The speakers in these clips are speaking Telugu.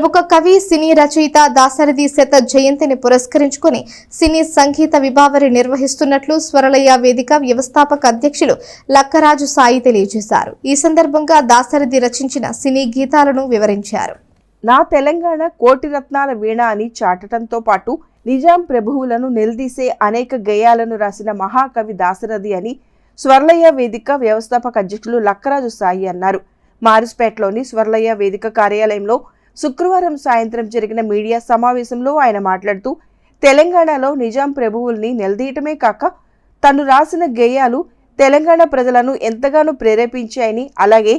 ప్రముఖ కవి సినీ రచయిత దాసరథి శత జయంతిని పురస్కరించుకుని సినీ సంగీత విభావరి నిర్వహిస్తున్నట్లు స్వరలయ వేదిక వ్యవస్థాపక అధ్యక్షులు లక్కరాజు సాయి తెలియజేశారు. ఈ సందర్భంగా దాసరథి రచించిన సినీ గీతాలను వివరించారు. నా తెలంగాణ కోటి రత్నాల వీణ అని చాటటంతో పాటు నిజాం ప్రభువులను నిలదీసే అనేక గేయాలను రాసిన మహాకవి దాశరథి అని స్వర్లయ్య వేదిక వ్యవస్థాపక అధ్యక్షులు లక్కరాజు సాయి అన్నారు. మారుస్పేటలోని స్వర్లయ్య వేదిక కార్యాలయంలో శుక్రవారం సాయంత్రం జరిగిన మీడియా సమావేశంలో ఆయన మాట్లాడుతూ తెలంగాణలో నిజాం ప్రభువుల్ని నిలదీయటమే కాక తను రాసిన గేయాలు తెలంగాణ ప్రజలను ఎంతగానో ప్రేరేపించాయని అలాగే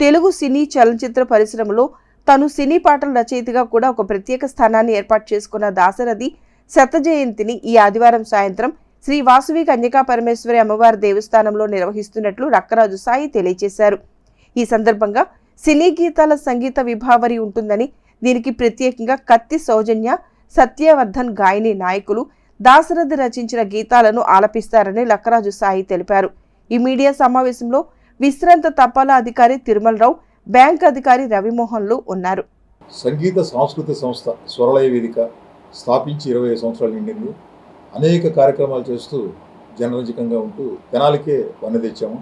తెలుగు సినీ చలనచిత్ర పరిశ్రమలో తను సినీ పాటల రచయితగా కూడా ఒక ప్రత్యేక స్థానాన్ని ఏర్పాటు చేసుకున్న దాశరథి శత జయంతిని ఈ ఆదివారం సాయంత్రం శ్రీ వాసువి కన్యకా పరమేశ్వరి అమ్మవారి దేవస్థానంలో నిర్వహిస్తున్నట్లు రక్కరాజు సాయి తెలియజేశారు. ఈ సందర్భంగా సినీ గీతాల సంగీత విభావరి ఉంటుందని దీనికి ప్రత్యేకంగా కత్తి సౌజన్య సత్యవర్ధన్ గాయని నాయకులు దాశరథి రచించిన గీతాలను ఆలపిస్తారని లక్కరాజు సాయి తెలిపారు. ఈ మీడియా సమావేశంలో విశ్రాంత తపాలా అధికారి తిరుమలరావు బ్యాంక్ అధికారి రవిమోహన్లు ఉన్నారు. సంగీత సాంస్కృతిక సంస్థ స్వరలయ వేదిక స్థాపించి ఇరవై సంవత్సరాలు నిండింది. అనేక కార్యక్రమాలు చేస్తూ జనరంజకంగా ఉంటూ జనాలకే వన్నె తెచ్చాము.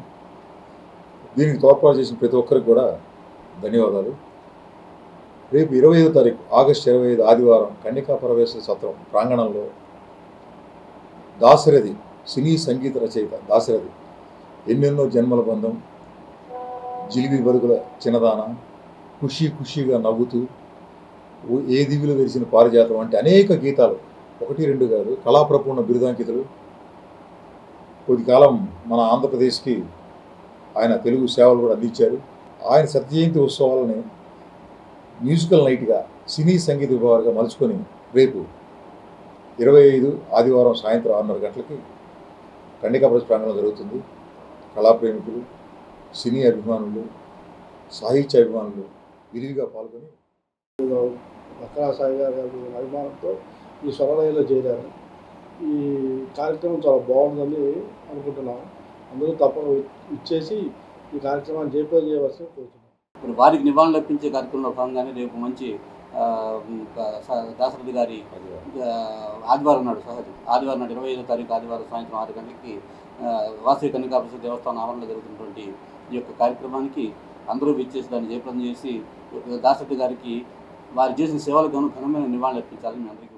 దీనికి తోడ్పాటు చేసిన ప్రతి ఒక్కరికి కూడా ధన్యవాదాలు. రేపు ఇరవై ఐదు తారీఖు ఆగస్టు ఇరవై ఐదు ఆదివారం కన్యకా పరమేశ్వర సత్రం ప్రాంగణంలో దాశరథి సినీ సంగీత రచయిత దాశరథి ఎన్నెన్నో జన్మల బంధం జిలిబి బతుకుల చిన్నదాన ఖుషి ఖుషిగా నవ్వుతూ ఏ దివిలో వెలిసిన పారిజాతం అంటే అనేక గీతాలు ఒకటి రెండు కాదు కళాప్రపూర్ణ బిరుదాంకితులు. కొద్ది కాలం మన ఆంధ్రప్రదేశ్కి ఆయన తెలుగు సేవలు కూడా అందించారు. ఆయన సత్యజయంతి ఉత్సవాలని మ్యూజికల్ నైట్గా సినీ సంగీత విభాగాలుగా మలుచుకొని రేపు ఇరవై ఐదు ఆదివారం సాయంత్రం ఆరున్నర గంటలకి కండికాపురం ప్రాంగణం జరుగుతుంది. కళాప్రేమికులు సినీ అభిమానులు సాహిత్య అభిమానులు విరివిగా పాల్గొని అక్కరా సాయి గారి అభిమానంతో ఈ స్వరలయలో చేరారు. ఈ కార్యక్రమం చాలా బాగుందని అనుకుంటున్నాం. అందరూ తప్పక ఇచ్చేసి ఈ కార్యక్రమాన్ని జయప్రదం చేయవలసింది కోరుతున్నాం ఇప్పుడు వారికి నివాళులు అర్పించే కార్యక్రమంలో భాగంగానే రేపు మంచి ఆ, దాశరథి గారి ఆదివారం నాడు సహజ ఆదివారం నాడు ఇరవై ఐదో తారీఖు ఆదివారం సాయంత్రం ఆరు గంటలకి ఆ, వాసవి కన్నికాపరిషత్ దేవస్థానం ఆవరణలో జరుగుతున్నటువంటి ఈ యొక్క కార్యక్రమానికి అందరూ విచ్చేసి దాన్ని జయప్రదం చేసి దాశరథి గారికి వారు చేసిన సేవలకు ఘనమైన నివాళులు అర్పించాలని మీ అందరికీ